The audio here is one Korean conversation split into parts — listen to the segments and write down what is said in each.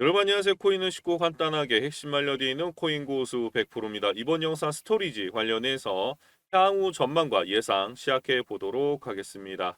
여러분 안녕하세요. 코인은 쉽고 간단하게 핵심 알려드리는 코인 고수 100%입니다. 이번 영상 스토리지 관련해서 향후 전망과 예상 시작해 보도록 하겠습니다.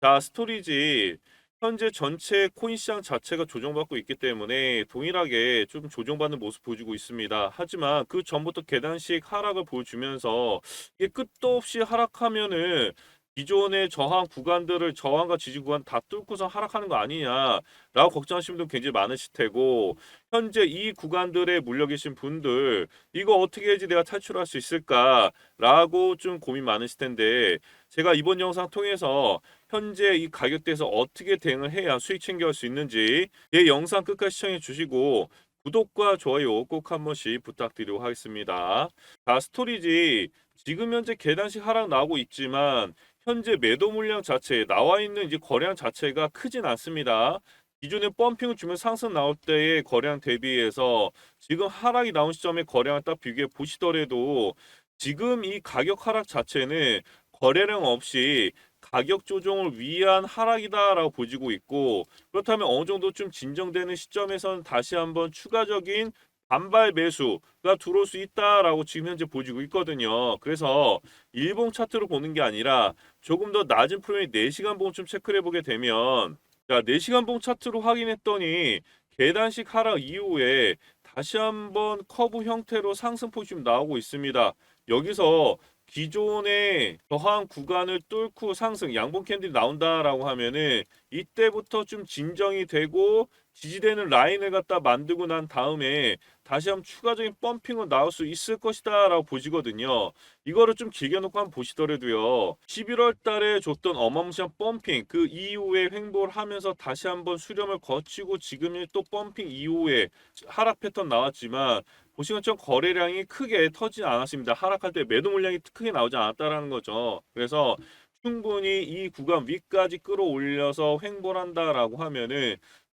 자, 스토리지 현재 전체 코인 시장 자체가 조정받고 있기 때문에 동일하게 좀 조정받는 모습 보여주고 있습니다. 하지만 그 전부터 계단식 하락을 보여주면서 이게 끝도 없이 하락하면은 기존의 저항 구간들을 저항과 지지 구간 다 뚫고서 하락하는 거 아니냐라고 걱정하시는 분들 굉장히 많으실 테고 현재 이 구간들에 물려 계신 분들 이거 어떻게 해야지 내가 탈출할 수 있을까라고 좀 고민 많으실 텐데 제가 이번 영상 통해서 현재 이 가격대에서 어떻게 대응을 해야 수익 챙겨갈 수 있는지 이 영상 끝까지 시청해 주시고 구독과 좋아요 꼭 한 번씩 부탁드리도록 하겠습니다. 자 스토리지 지금 현재 계단식 하락 나오고 있지만 현재 매도 물량 자체 나와 있는 이제 거래량 자체가 크진 않습니다. 기존에 펌핑을 주면 상승 나올 때의 거래량 대비해서 지금 하락이 나온 시점에 거래량 딱 비교해 보시더라도 지금 이 가격 하락 자체는 거래량 없이 가격 조정을 위한 하락이다라고 보지고 있고 그렇다면 어느 정도 좀 진정되는 시점에서는 다시 한번 추가적인 반발 매수가 들어올 수 있다라고 지금 현재 보지고 있거든요. 그래서 일봉 차트로 보는 게 아니라 조금 더 낮은 프로의 4시간 봉좀 체크를 해보게 되면 자 4시간 봉 차트로 확인했더니 계단식 하락 이후에 다시 한번 커브 형태로 상승폭이 좀 나오고 있습니다. 여기서 기존의 저항 구간을 뚫고 상승 양봉 캔들이 나온다라고 하면은 이때부터 좀 진정이 되고 지지되는 라인을 갖다 만들고 난 다음에 다시 한번 추가적인 펌핑은 나올 수 있을 것이다 라고 보시거든요. 이거를 좀 길게 놓고 한번 보시더라도요. 11월 달에 줬던 어마무시한 펌핑 그 이후에 횡보를 하면서 다시 한번 수렴을 거치고 지금이 또 펌핑 이후에 하락 패턴 나왔지만 보시면 좀 거래량이 크게 터지지 않았습니다. 하락할 때 매도 물량이 크게 나오지 않았다라는 거죠. 그래서 충분히 이 구간 위까지 끌어올려서 횡보를 한다라고 하면은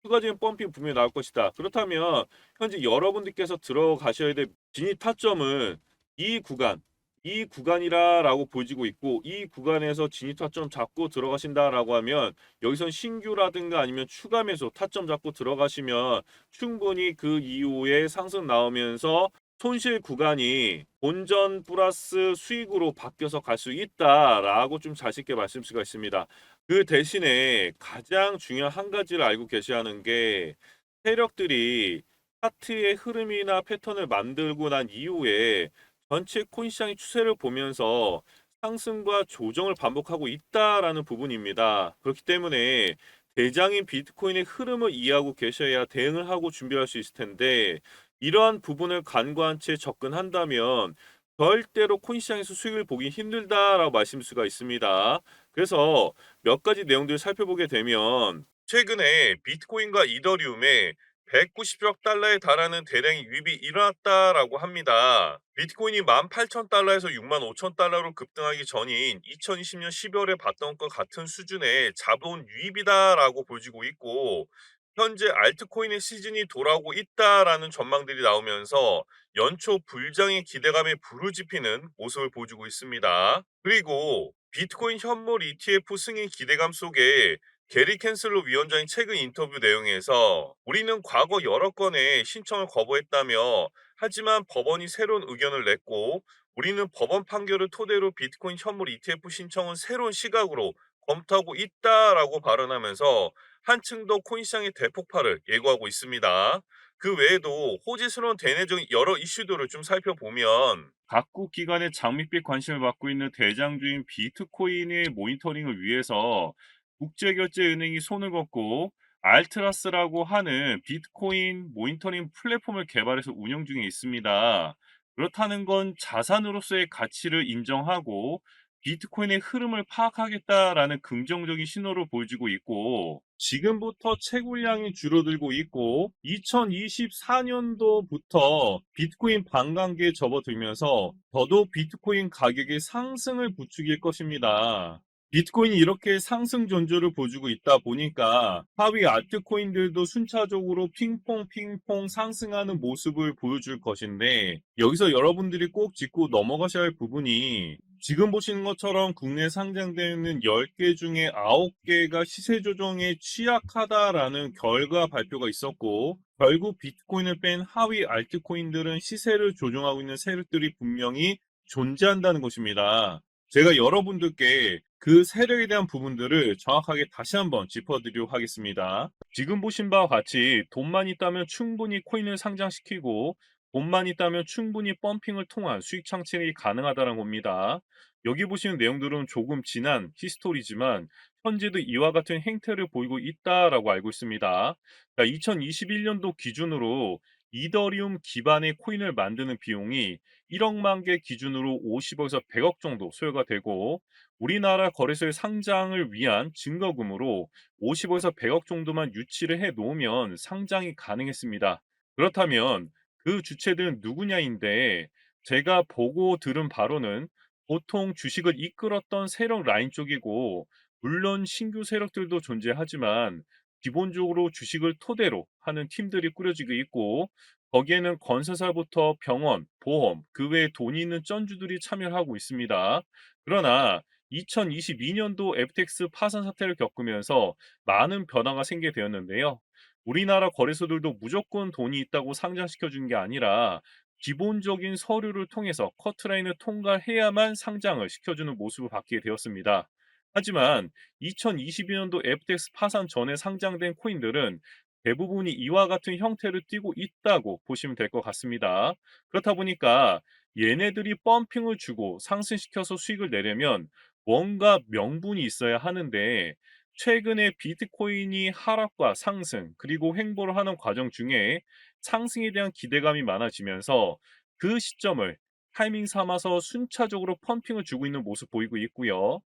추가적인 펌핑 분명히 나올 것이다. 그렇다면 현재 여러분들께서 들어가셔야 될 진입 타점은 이 구간, 이 구간이라라고 보여지고 있고 이 구간에서 진입 타점 잡고 들어가신다라고 하면 여기선 신규라든가 아니면 추가 매수 타점 잡고 들어가시면 충분히 그 이후에 상승 나오면서 손실 구간이 본전 플러스 수익으로 바뀌어서 갈 수 있다라고 좀 자신 있게 말씀드릴 수가 있습니다. 그 대신에 가장 중요한 한 가지를 알고 계셔야 하는 게 세력들이 차트의 흐름이나 패턴을 만들고 난 이후에 전체 코인 시장의 추세를 보면서 상승과 조정을 반복하고 있다라는 부분입니다. 그렇기 때문에 대장인 비트코인의 흐름을 이해하고 계셔야 대응을 하고 준비할 수 있을 텐데 이러한 부분을 간과한 채 접근한다면 절대로 코인 시장에서 수익을 보기 힘들다라고 말씀드릴 수가 있습니다. 그래서 몇 가지 내용들을 살펴보게 되면 최근에 비트코인과 이더리움에 190억 달러에 달하는 대량의 유입이 일어났다라고 합니다. 비트코인이 18,000달러에서 65,000달러로 급등하기 전인 2020년 12월에 봤던 것 같은 수준의 자본 유입이다라고 보여지고 있고 현재 알트코인의 시즌이 돌아오고 있다라는 전망들이 나오면서 연초 불장의 기대감에 지피는 모습을 보여주고 있습니다. 그리고 비트코인 현물 ETF 승인 기대감 속에 게리 캔슬로 위원장이 최근 인터뷰 내용에서 우리는 과거 여러 건의 신청을 거부했다며 하지만 법원이 새로운 의견을 냈고 우리는 법원 판결을 토대로 비트코인 현물 ETF 신청은 새로운 시각으로 검토하고 있다라고 발언하면서 한층 더 코인 시장의 대폭발을 예고하고 있습니다. 그 외에도 호지스러운 대내적인 여러 이슈들을 좀 살펴보면 각국 기관의 장밋빛 관심을 받고 있는 대장주인 비트코인의 모니터링을 위해서 국제결제은행이 손을 걷고 알트라스라고 하는 비트코인 모니터링 플랫폼을 개발해서 운영 중에 있습니다. 그렇다는 건 자산으로서의 가치를 인정하고 비트코인의 흐름을 파악하겠다라는 긍정적인 신호로 보여지고 있고 지금부터 채굴량이 줄어들고 있고 2024년도부터 비트코인 반감기에 접어들면서 더더욱 비트코인 가격의 상승을 부추길 것입니다. 비트코인이 이렇게 상승 전조를 보여주고 있다 보니까 하위 알트코인들도 순차적으로 핑퐁 핑퐁 상승하는 모습을 보여줄 것인데 여기서 여러분들이 꼭 짚고 넘어가셔야 할 부분이 지금 보시는 것처럼 국내 상장되는 10개 중에 9개가 시세 조정에 취약하다라는 결과 발표가 있었고, 결국 비트코인을 뺀 하위 알트코인들은 시세를 조정하고 있는 세력들이 분명히 존재한다는 것입니다. 제가 여러분들께 그 세력에 대한 부분들을 정확하게 다시 한번 짚어드리도록 하겠습니다. 지금 보신 바와 같이 돈만 있다면 충분히 코인을 상장시키고 돈만 있다면 충분히 펌핑을 통한 수익 창출이 가능하다는 겁니다. 여기 보시는 내용들은 조금 지난 히스토리지만 현재도 이와 같은 행태를 보이고 있다라고 알고 있습니다. 2021년도 기준으로 이더리움 기반의 코인을 만드는 비용이 1억만 개 기준으로 50억에서 100억 정도 소요가 되고 우리나라 거래소의 상장을 위한 증거금으로 50억에서 100억 정도만 유치를 해 놓으면 상장이 가능했습니다. 그렇다면 그 주체들은 누구냐인데 제가 보고 들은 바로는 보통 주식을 이끌었던 세력 라인 쪽이고 물론 신규 세력들도 존재하지만 기본적으로 주식을 토대로 하는 팀들이 꾸려지고 있고 거기에는 건설사부터 병원, 보험, 그 외에 돈이 있는 쩐주들이 참여하고 있습니다. 그러나 2022년도 FTX 파산 사태를 겪으면서 많은 변화가 생기게 되었는데요. 우리나라 거래소들도 무조건 돈이 있다고 상장시켜 준 게 아니라 기본적인 서류를 통해서 커트라인을 통과해야만 상장을 시켜주는 모습을 받게 되었습니다. 하지만 2022년도 FTX 파산 전에 상장된 코인들은 대부분이 이와 같은 형태를 띠고 있다고 보시면 될 것 같습니다. 그렇다 보니까 얘네들이 펌핑을 주고 상승시켜서 수익을 내려면 뭔가 명분이 있어야 하는데 최근에 비트코인이 하락과 상승 그리고 횡보를 하는 과정 중에 상승에 대한 기대감이 많아지면서 그 시점을 타이밍 삼아서 순차적으로 펌핑을 주고 있는 모습 보이고 있고요.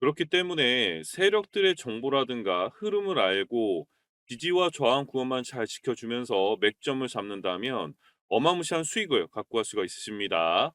그렇기 때문에 세력들의 정보라든가 흐름을 알고 지지와 저항 구간만 잘 지켜주면서 맥점을 잡는다면 어마무시한 수익을 갖고 갈 수가 있으십니다.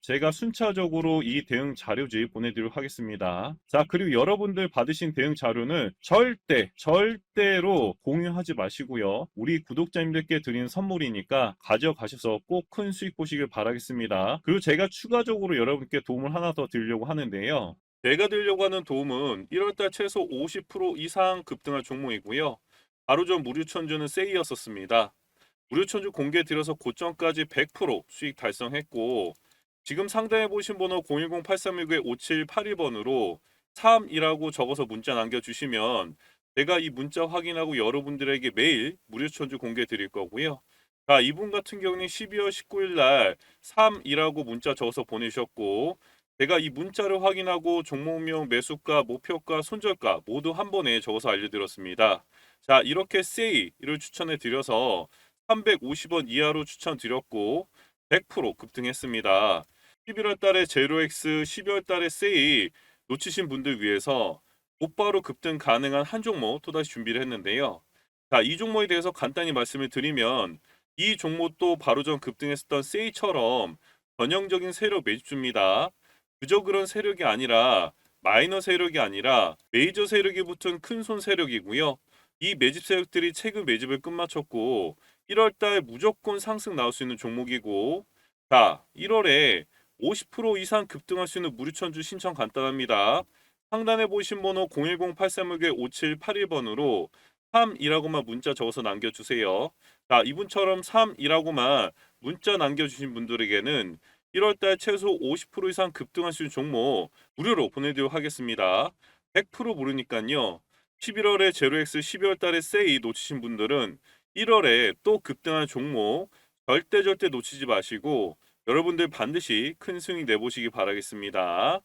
제가 순차적으로 이 대응 자료지 보내드리도록 하겠습니다. 자, 그리고 여러분들 받으신 대응 자료는 절대, 절대로 공유하지 마시고요. 우리 구독자님들께 드리는 선물이니까 가져가셔서 꼭 큰 수익 보시길 바라겠습니다. 그리고 제가 추가적으로 여러분께 도움을 하나 더 드리려고 하는데요. 제가 드리려고 하는 도움은 1월달 최소 50% 이상 급등할 종목이고요. 바로 전 무료천주는 세이였었습니다. 무료 천주 공개 들여서 고점까지 100% 수익 달성했고 지금 상단에 보신 번호 010-8369-5781번으로 3이라고 적어서 문자 남겨주시면 제가 이 문자 확인하고 여러분들에게 매일 무료 천주 공개 드릴 거고요. 자, 이분 같은 경우는 12월 19일 날 3이라고 문자 적어서 보내셨고 제가 이 문자를 확인하고 종목명 매수가, 목표가, 손절가 모두 한 번에 적어서 알려드렸습니다. 자, 이렇게 세이를 추천해 드려서 350원 이하로 추천드렸고 100% 급등했습니다. 11월 달에 제로엑스, 12월 달에 세이 놓치신 분들 위해서 곧바로 급등 가능한 한 종목 또다시 준비를 했는데요. 자, 이 종목에 대해서 간단히 말씀을 드리면 이 종목도 바로 전 급등했었던 세이처럼 전형적인 세력 매집주입니다. 그저 그런 세력이 아니라 마이너 세력이 아니라 메이저 세력이 붙은 큰 손 세력이고요. 이 매집 세력들이 최근 매집을 끝마쳤고 1월 달 무조건 상승 나올 수 있는 종목이고 자, 1월에 50% 이상 급등할 수 있는 무료천주 신청 간단합니다. 상단에 보신 번호 010-8361-5781번으로 3이라고만 문자 적어서 남겨주세요. 자, 이분처럼 3이라고만 문자 남겨주신 분들에게는 1월달 최소 50% 이상 급등할 수 있는 종목 무료로 보내드리도록 하겠습니다. 100% 모르니까요. 11월에 제로엑스 12월 달에 세이 놓치신 분들은 1월에 또 급등한 종목 절대 절대 놓치지 마시고 여러분들 반드시 큰 수익 내보시기 바라겠습니다.